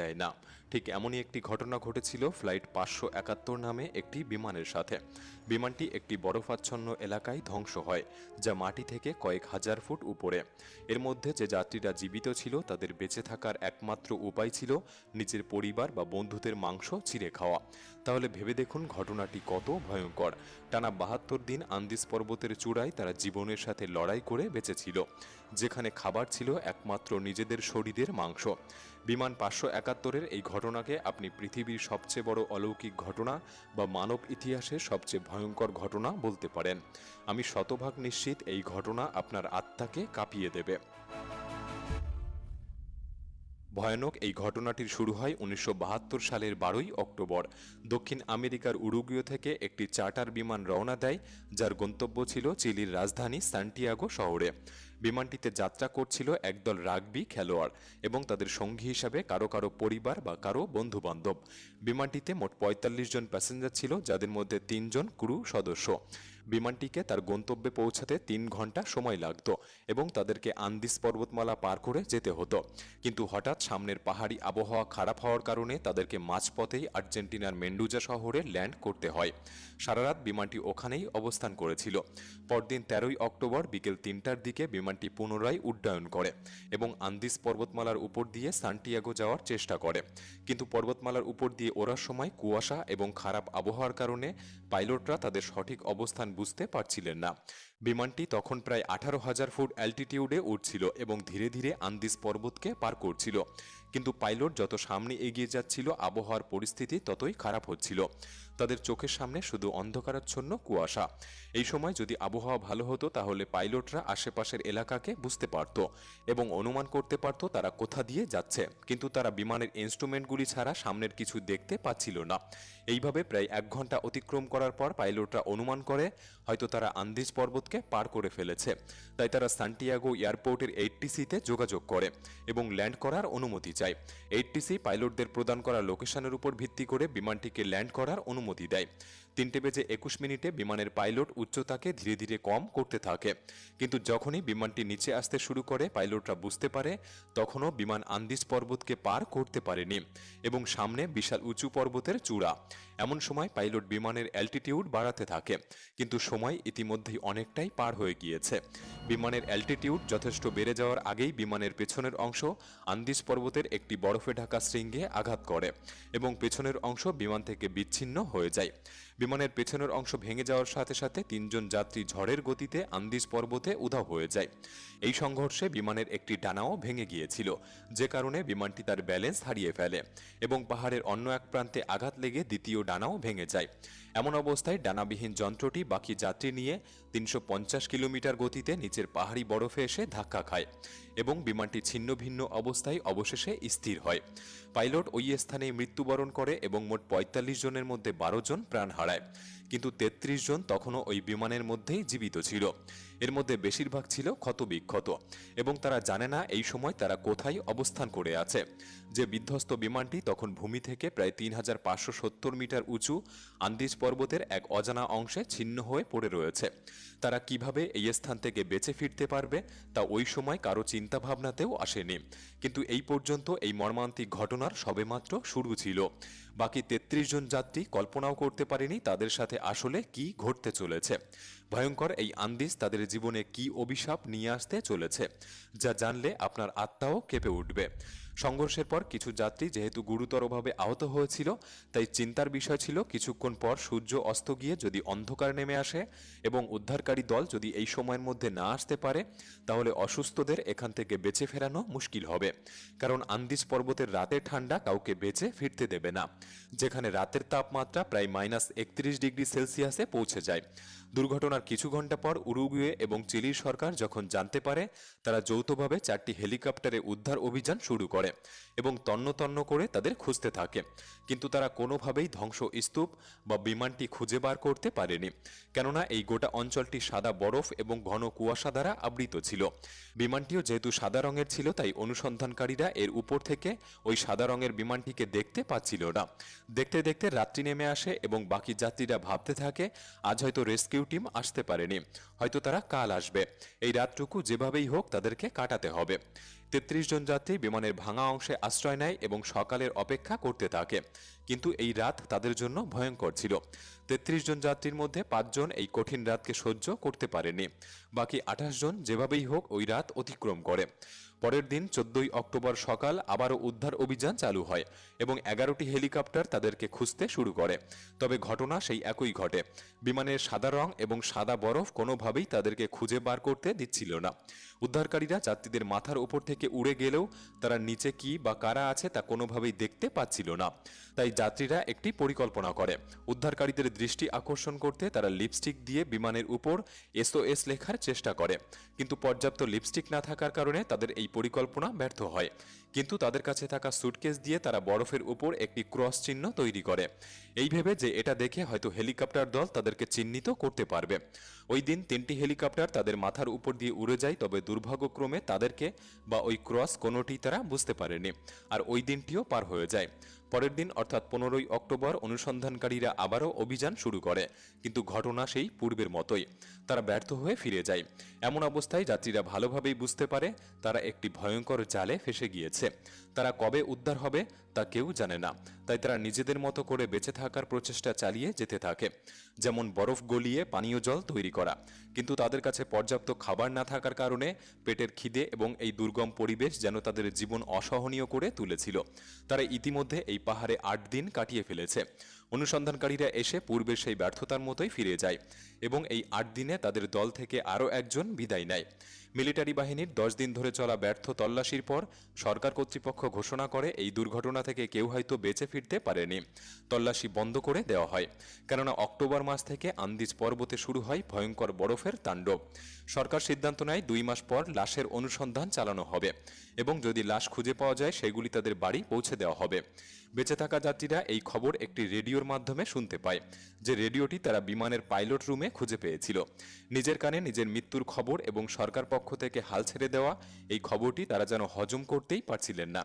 দেয় না ঠিক এমনই একটি ঘটনা ঘটেছিল ফ্লাইট পাঁচশো একাত্তর নামে একটি বিমানের সাথে। বিমানটি একটি বরফাচ্ছন্ন এলাকায় ধ্বংস হয়, যা মাটি থেকে কয়েক হাজার ফুট উপরে। এর মধ্যে যে যাত্রীরা জীবিত ছিল, তাদের বেঁচে থাকার একমাত্র উপায় ছিল নিজের পরিবার বা বন্ধুদের মাংস চিড়ে খাওয়া। তাহলে ভেবে দেখুন ঘটনাটি কত ভয়ঙ্কর। টানা বাহাত্তর দিন আন্দিস পর্বতের চূড়ায় তারা জীবনের সাথে লড়াই করে বেঁচেছিল, যেখানে খাবার ছিল একমাত্র নিজেদের শরীরের মাংস। বিমান পাঁচশো একাত্তরের এই ঘটনাকে আপনি পৃথিবীর সবচেয়ে বড় অলৌকিক ঘটনা বা মানব ইতিহাসের সবচেয়ে ভয়ঙ্কর ঘটনা বলতে পারেন। আমি শতভাগ নিশ্চিত এই ঘটনা আপনার আত্মাকে কাঁপিয়ে দেবে। ভয়ানক এই ঘটনাটির শুরু হয় উনিশশো বাহাত্তর সালের বারোই অক্টোবর। দক্ষিণ আমেরিকার উরুগুয় থেকে একটি চার্টার বিমান রওনা দেয়, যার গন্তব্য ছিল চিলির রাজধানী সান্টিয়াগো শহরে। বিমানটিতে যাত্রা করছিল একদল রাগবি খেলোয়াড় এবং তাদের সঙ্গী হিসাবে কারও কারও পরিবার বা কারও বন্ধু বান্ধব বিমানটিতে মোট পঁয়তাল্লিশ জন প্যাসেঞ্জার ছিল, যাদের মধ্যে তিনজন ক্রু সদস্য। বিমানটিকে তার গন্তব্যে পৌঁছাতে তিন ঘণ্টা সময় লাগত এবং তাদেরকে আন্দিস পর্বতমালা পার করে যেতে হতো। কিন্তু হঠাৎ সামনের পাহাড়ি আবহাওয়া খারাপ হওয়ার কারণে তাদেরকে মাঝপথেই আর্জেন্টিনার মেন্ডুজা শহরে ল্যান্ড করতে হয়। সারারাত বিমানটি ওখানেই অবস্থান করেছিল। পরদিন তেরোই অক্টোবর বিকেল তিনটার দিকে বিমানটি পুনরায় উড্ডয়ন করে এবং আন্দিস পর্বতমালার উপর দিয়ে সান্টিয়াগো যাওয়ার চেষ্টা করে। কিন্তু পর্বতমালার উপর দিয়ে ওড়ার সময় কুয়াশা এবং খারাপ আবহাওয়ার কারণে পাইলটরা তাদের সঠিক অবস্থান বুঝতে পারছিলেন না। বিমানটি তখন প্রায় আঠারো হাজার ফুট অ্যালটিটিউডে উঠছিল এবং ধীরে ধীরে আন্দিস পর্বতকে পার করছিল। কিন্তু পাইলট যত সামনে এগিয়ে যাচ্ছিল, আবহাওয়ার পরিস্থিতি ততই খারাপ হচ্ছিল। তাদের চোখের সামনে শুধু অন্ধকারাচ্ছন্ন কুয়াশা। এই সময় যদি আবহাওয়া ভালো হতো, তাহলে পাইলটরা আশেপাশের এলাকাকে বুঝতে পারত এবং অনুমান করতে পারত তারা কোথা দিয়ে যাচ্ছে। কিন্তু তারা বিমানের ইনস্ট্রুমেন্টগুলি ছাড়া সামনের কিছু দেখতে পাচ্ছিল না। এইভাবে প্রায় এক ঘণ্টা অতিক্রম করার পর পাইলটরা অনুমান করে, হয়তো তারা আন্দিজ পর্বতকে পার করে ফেলেছে। তাই তারা সান্টিয়াগো এয়ারপোর্টের এইটটিসিতে যোগাযোগ করে এবং ল্যান্ড করার অনুমতি চায় এইটটিসি পাইলটদের প্রদান করা লোকেশনের উপর ভিত্তি করে বিমানটিকে ল্যান্ড করার অনুমতি দেয়। তিনটে বেজে একুশ মিনিটে বিমানের পাইলট উচ্চতাকে ধীরে ধীরে কম করতে থাকে। কিন্তু যখনই বিমানটি নিচে আসতে শুরু করে, পাইলটরা বুঝতে পারে, তখনও বিমান আন্দিজ পর্বতকে পার করতে পারেনি এবং সামনে বিশাল উঁচু পর্বতের চূড়া। এমন সময় পাইলট বিমানের অ্যালটিটিউড বাড়াতে থাকে, কিন্তু সময় ইতিমধ্যেই অনেকটাই পার হয়ে গিয়েছে। বিমানের অ্যালটিটিউড যথেষ্ট বেড়ে যাওয়ার আগেই বিমানের পেছনের অংশ আন্দিজ পর্বতের একটি বরফে ঢাকা শৃঙ্গে আঘাত করে এবং পেছনের অংশ বিমান থেকে বিচ্ছিন্ন হয়ে যায়। বিমানের পেছনের অংশ ভেঙে যাওয়ার সাথে সাথে তিনজন যাত্রী ঝড়ের গতিতে আন্দিজ পর্বতে উধাও হয়ে যায়। এই সংঘর্ষে বিমানের একটি ডানাও ভেঙে গিয়েছিল, যে কারণে বিমানটি তার ব্যালেন্স হারিয়ে ফেলে এবং পাহাড়ের অন্য এক প্রান্তে আঘাত লেগে দ্বিতীয় ডানাও ভেঙে যায়। এমন অবস্থায় ডানাবিহীন যন্ত্রটি বাকি যাত্রী নিয়ে তিনশো পঞ্চাশ কিলোমিটার গতিতে নিচের পাহাড়ি বরফে এসে ধাক্কা খায় এবং বিমানটি ছিন্ন ভিন্ন অবস্থায় অবশেষে স্থির হয়। পাইলট ওই স্থানে মৃত্যুবরণ করে এবং মোট পঁয়তাল্লিশ জনের মধ্যে বারো জন প্রাণ হারায়। কিন্তু তেত্রিশ জন তখনও ওই বিমানের মধ্যেই জীবিত ছিল। এর মধ্যে বেশিরভাগ ছিল ক্ষতবিক্ষত এবং তারা জানে না এই সময় তারা কোথায় অবস্থান করে আছে। যে বিধ্বস্ত বিমানটি তখন ভূমি থেকে প্রায় তিন হাজার পাঁচশো সত্তর মিটার উঁচু আন্দিজ পর্বতের এক অজানা অংশে ছিন্ন হয়ে পড়ে রয়েছে। তারা কীভাবে এই স্থান থেকে বেঁচে ফিরতে পারবে তা ওই সময় কারও চিন্তা ভাবনাতেও আসেনি। কিন্তু এই পর্যন্ত এই মর্মান্তিক ঘটনার সবেমাত্র শুরু ছিল। বাকি তেত্রিশ জন যাত্রী কল্পনাও করতে পারেনি তাদের সাথে আসলে কি ঘটতে চলেছে। ভয়ঙ্কর এই আন্দিস তাদের জীবনে কি অভিশাপ নিয়ে আসতে চলেছে, যা জানলে আপনার আত্মাও কেঁপে উঠবে। সংঘর্ষের পর কিছু যাত্রী যেহেতু গুরুতরভাবে আহত হয়েছিল, তাই চিন্তার বিষয় ছিল কিছুক্ষণ পর সূর্য অস্ত গিয়ে যদি অন্ধকার নেমে আসে এবং উদ্ধারকারী দল যদি এই সময়ের মধ্যে না আসতে পারে, তাহলে অসুস্থদের এখান থেকে বেঁচে ফেরানো মুশকিল হবে। কারণ আন্দিজ পর্বতের রাতের ঠান্ডা কাউকে বেঁচে ফিরতে দেবে না, যেখানে রাতের তাপমাত্রা প্রায় মাইনাস একত্রিশ ডিগ্রি সেলসিয়াসে পৌঁছে যায়। দুর্ঘটনার কিছু ঘণ্টা পর উরুগুয়ে এবং চিলির সরকার যখন জানতে পারে, তারা যৌথভাবে চারটি হেলিকপ্টারে উদ্ধার অভিযান শুরু করে। 돼. এবং তন্ন তন্ন করে তাদের খুঁজতে থাকে। কিন্তু তারা কোনোভাবেই ধ্বংস স্তূপ বা বিমানটি খুঁজে বার করতে পারেনি। কেননা এই গোটা অঞ্চলটি সাদা বরফ এবং ঘন কুয়াশা দ্বারা আবৃত ছিল। বিমানটিও যেহেতু সাদা রঙের ছিল, তাই অনুসন্ধানকারীরা এর উপর থেকে ওই সাদা রঙের বিমানটিকে দেখতে পাচ্ছিল না। দেখতে দেখতে রাত্রি নেমে আসে এবং বাকি যাত্রীরা ভাবতে থাকে, আজ হয়তো রেস্কিউ টিম আসতে পারেনি। হয়তো তারা কাল আসবে। এই রাতটুকু যেভাবেই হোক তাদেরকে কাটাতে হবে। তেত্রিশ জন যাত্রী বিমানের ভাঙা অংশে আশ্রয় নেয় এবং সকালের অপেক্ষা করতে থাকে। কিন্তু এই রাত তাদের জন্য ভয়ঙ্কর ছিল। তেত্রিশ জন যাত্রীর মধ্যে পাঁচজন এই কঠিন রাতকে সহ্য করতে পারেনি বাকি আঠাশ জন যেভাবেই হোক ওই রাত অতিক্রম করে। পরের দিন চোদ্দই অক্টোবর সকাল আবারও উদ্ধার অভিযান চালু হয় এবং এগারোটি হেলিকপ্টার তাদেরকে খুঁজতে শুরু করে। তবে ঘটনা সেই একই ঘটে। বিমানের সাদা রং এবং সাদা বরফ কোনোভাবেই তাদেরকে খুঁজে বার করতে দিচ্ছিল না। উদ্ধারকারীরা যাত্রীদের মাথার উপর থেকে উড়ে গেলেও তারা নিচে কি বা কারা আছে তা কোনোভাবেই দেখতে পাচ্ছিল না। তাই যাত্রীরা একটি পরিকল্পনা করে। উদ্ধারকারীদের দৃষ্টি আকর্ষণ করতে তারা লিপস্টিক দিয়ে বিমানের উপর এসওএস লেখার চেষ্টা করে। কিন্তু পর্যাপ্ত লিপস্টিক না থাকার কারণে তাদের এই পরিকল্পনা ব্যর্থ হয়। কিন্তু তাদের কাছে থাকা সুটকেস দিয়ে তারা বরফের উপর একটি ক্রস চিহ্ন তৈরি করে। এই ভেবে যে এটা দেখে হয়তো হেলিকপ্টার দল তাদেরকে চিহ্নিত করতে পারবে। ওই দিন তিনটি হেলিকপ্টার তাদের মাথার উপর দিয়ে উড়ে যায়, তবে দুর্ভাগ্যক্রমে তাদেরকে বা ওই ক্রস কোনোটি তারা বুঝতে পারেনি। আর ওই দিনটিও পার হয়ে যায়। পরের দিন, অর্থাৎ পনেরোই অক্টোবর, অনুসন্ধানকারীরা আবারও অভিযান শুরু করে। কিন্তু ঘটনা সেই পূর্বের মতোই। তারা ব্যর্থ হয়ে ফিরে যায়। এমন অবস্থায় যাত্রীরা ভালোভাবেই বুঝতে পারে, তারা একটি ভয়ঙ্কর জালে ফেসে গিয়েছে। তারা কবে উদ্ধার হবে, তা কেউ জানে না। তাই তারা নিজেদের মতো করে বেঁচে থাকার প্রচেষ্টা চালিয়ে যেতে থাকে। যেমন বরফ গলিয়ে পানীয় জল তৈরি করা। কিন্তু তাদের কাছে পর্যাপ্ত খাবার না থাকার কারণে পেটের খিদে এবং এই দুর্গম পরিবেশ যেন তাদের জীবন অসহনীয় করে তুলেছিল। তারা ইতিমধ্যে এই পাহাড়ে আট দিন কাটিয়ে ফেলেছে। অনুসন্ধানকারীরা এসে পূর্বের সেই ব্যর্থতার মতোই ফিরে যায় এবং এই আট দিনে তাদের দল থেকে আরও একজন বিদায় নেয়। মিলিটারি বাহিনীর দশ দিন ধরে চলা ব্যর্থ তল্লাশির পর সরকার কর্তৃপক্ষ ঘোষণা করে এই দুর্ঘটনা থেকে কেউ হয়তো বেঁচে ফিরতে পারেনি। তল্লাশি বন্ধ করে দেওয়া হয়, কেননা অক্টোবর মাস থেকে আন্দিজ পর্বতে শুরু হয় ভয়ঙ্কর বরফের তাণ্ডব। সরকার সিদ্ধান্ত নেয় দুই মাস পর লাশের অনুসন্ধান চালানো হবে এবং যদি লাশ খুঁজে পাওয়া যায়, সেগুলি তাদের বাড়ি পৌঁছে দেওয়া হবে। বেঁচে থাকা যাত্রীরা এই খবর একটি রেডিওর মাধ্যমে শুনতে পায়, যে রেডিওটি তারা বিমানের পাইলট রুমে খুঁজে পেয়েছিল। নিজের কানে নিজের মৃত্যুর খবর এবং সরকার পক্ষ থেকে হাল ছেড়ে দেওয়া এই খবরটি তারা যেন হজম করতেই পারছিলেন না,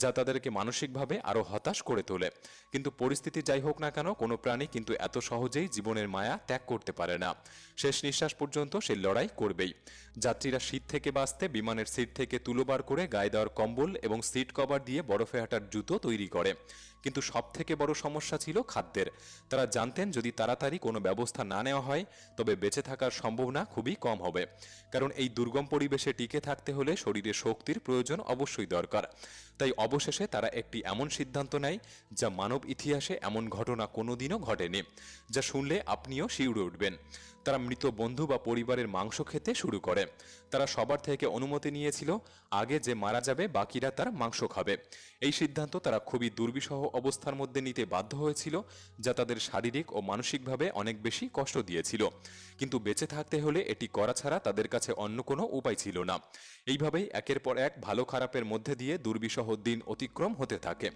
যা তাদেরকে মানসিকভাবে আরও হতাশ করে তোলে। কিন্তু পরিস্থিতি যাই হোক না কেন, কোনো প্রাণী কিন্তু এত সহজেই জীবনের মায়া ত্যাগ করতে পারে না। শেষ নিঃশ্বাস পর্যন্ত সে লড়াই করবেই। যাত্রীরা শীত থেকে বাঁচতে, বিমানের সিট থেকে তুলো বার করে গায়ে দেওয়ার কম্বল এবং সিট কভার দিয়ে বরফে হাঁটার জুতো তৈরি করে। কিন্তু সব থেকে বড় সমস্যা ছিল খাদ্যের। তারা জানতেন যদি তাড়াতাড়ি কোনো ব্যবস্থা না নেওয়া হয়, তবে বেঁচে থাকার সম্ভাবনা খুবই কম হবে। কারণ এই দুর্গম পরিবেশে টিকে থাকতে হলে শরীরে শক্তির প্রয়োজন অবশ্যই দরকার। তাই অবশেষে তারা একটি এমন সিদ্ধান্ত নেয় যা মানব ইতিহাসে এমন ঘটনা কোনোদিনও ঘটেনি, যা শুনলে আপনিও শিউরে উঠবেন। তারা মৃত বন্ধু বা পরিবারের মাংস খেতে শুরু করে। তারা সবার থেকে অনুমতি নিয়েছিল, আগে যে মারা যাবে বাকিরা তার মাংস খাবে। এই সিদ্ধান্ত তারা খুবই দুর্বিষহ অবস্থার মধ্যে নিতে বাধ্য হয়েছিল, যা তাদের শারীরিক ও মানসিকভাবে অনেক বেশি কষ্ট দিয়েছিল। কিন্তু বেঁচে থাকতে হলে এটি করা ছাড়া তাদের কাছে অন্য কোনো উপায় ছিল না। এইভাবেই একের পর এক ভালো খারাপের মধ্যে দিয়ে দুর্বিষহ দিন অতিক্রম হতে থাকে।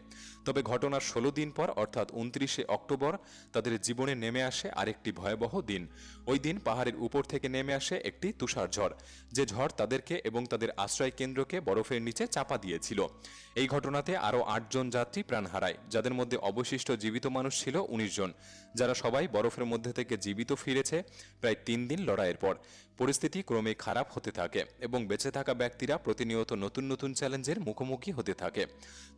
তবে ঘটনার ষোলো দিন পর, অর্থাৎ উনত্রিশে অক্টোবর, তাদের জীবনে নেমে আসে আরেকটি ভয়াবহ দিন। ওই দিন পাহাড়ের উপর থেকে নেমে আসে একটি তুষার ঝড়। যে ঝড় তাদেরকে এবং তাদের আশ্রয় কেন্দ্রকে বরফের নিচে চাপা দিয়েছিল। এই ঘটনাতে আরও আটজন যাত্রী প্রাণ হারায়, যাদের মধ্যে অবশিষ্ট জীবিত মানুষ ছিল উনিশ জন। যারা সবাই বরফের মধ্যে থেকে জীবিত ফিরেছে প্রায় তিন দিন লড়াইয়ের পর। পরিস্থিতি ক্রমে খারাপ হতে থাকে এবং বেঁচে থাকা ব্যক্তিরা প্রতিনিয়ত নতুন নতুন চ্যালেঞ্জের মুখোমুখি হতে থাকে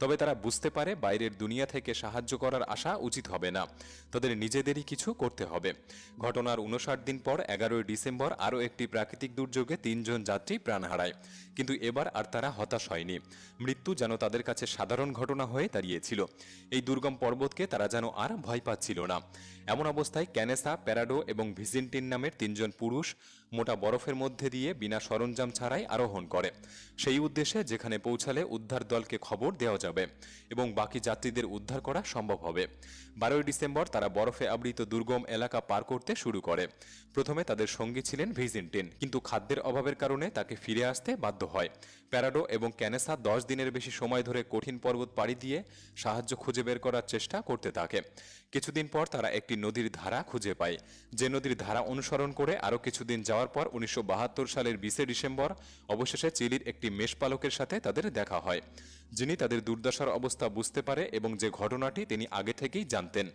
তবে তারা বুঝতে পারে বাইরের দুনিয়া থেকে সাহায্য করার আশা উচিত হবে না। তাদের নিজেদেরই কিছু করতে হবে। ঘটনার উনষাট দিন পর এগারোই ডিসেম্বর আরও একটি প্রাকৃতিক দুর্যোগে তিনজন যাত্রী প্রাণ হারায়। কিন্তু এবার আর তারা হতাশ হয়নি। মৃত্যু যেন তাদের কাছে সাধারণ ঘটনা হয়ে দাঁড়িয়েছিল। এই দুর্গম পর্বতকে তারা যেন আর ভয় পাচ্ছিল না। এমন অবস্থায় ক্যানেসা, প্যারাডো এবং ভিজিন্টিন নামের তিনজন পুরুষ মোটা বরফের মধ্যে দিয়ে বিনা সরঞ্জাম ছাড়াই আরোহণ করে। সেই উদ্দেশ্যে যেখানে পৌঁছালে উদ্ধার দলকে খবর দেওয়া যাবে এবং বাকি যাত্রীদের উদ্ধার করা সম্ভব হবে। বারোই ডিসেম্বর তারা বরফে আবৃত দুর্গম এলাকা পার করতে শুরু করে। প্রথমে তাদের সঙ্গী ছিলেন ভিজিনটিন, কিন্তু খাদ্যের অভাবের কারণে তাকে ফিরে আসতে বাধ্য হয়। প্যারাডো এবং ক্যানেসা দশ দিনের বেশি সময় ধরে কঠিন পর্বত পাড়ি দিয়ে সাহায্য খুঁজে বের করার চেষ্টা করতে থাকে। কিছুদিন পর তারা একটি নদীর ধারা খুঁজে পায়। যে নদীর ধারা অনুসরণ করে আরও কিছুদিন যাওয়ার পর উনিশশো বাহাত্তর সালের বিশে ডিসেম্বর অবশেষে চিলির একটি মেষপালকের সাথে তাদের দেখা হয়। যিনি তাদের দুর্দশার অবস্থা বুঝতে পারে এবং যে ঘটনাটি তিনি আগে থেকেই জানতেন।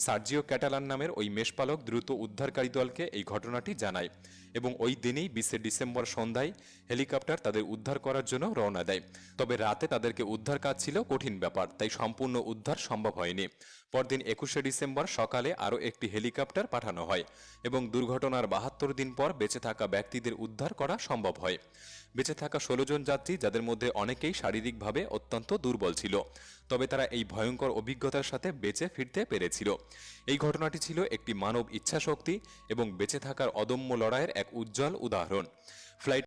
সার্জিও ক্যাটালান নামের ওই মেষপালক দ্রুত উদ্ধারকারী দলকে এই ঘটনাটি জানায় এবং ওই দিনেই বিশে ডিসেম্বর সন্ধ্যায় হেলিকপ্টার তাদের উদ্ধার করার জন্য রওনা দেয়। তবে রাতে তাদেরকে উদ্ধার কাজ ছিল কঠিন ব্যাপার, তাই সম্পূর্ণ উদ্ধার সম্ভব হয়নি। পরদিন একুশে ডিসেম্বর সকালে আরও একটি হেলিকপ্টার পাঠানো হয় এবং দুর্ঘটনার বাহাত্তর দিন পর বেঁচে থাকা ব্যক্তিদের উদ্ধার করা সম্ভব হয়। বেঁচে থাকা ষোলো জন যাত্রী, যাদের মধ্যে অনেকেই শারীরিকভাবে অত্যন্ত দুর্বল ছিল। তবে তারা এই ভয়ঙ্কর অভিজ্ঞতার সাথে বেঁচে ফিরতে পেরেছিল। এই ঘটনাটি ছিল একটি মানব ইচ্ছাশক্তি এবং বেঁচে থাকার অদম্য লড়াইয়ের এক উজ্জ্বল উদাহরণ। ফ্লাইট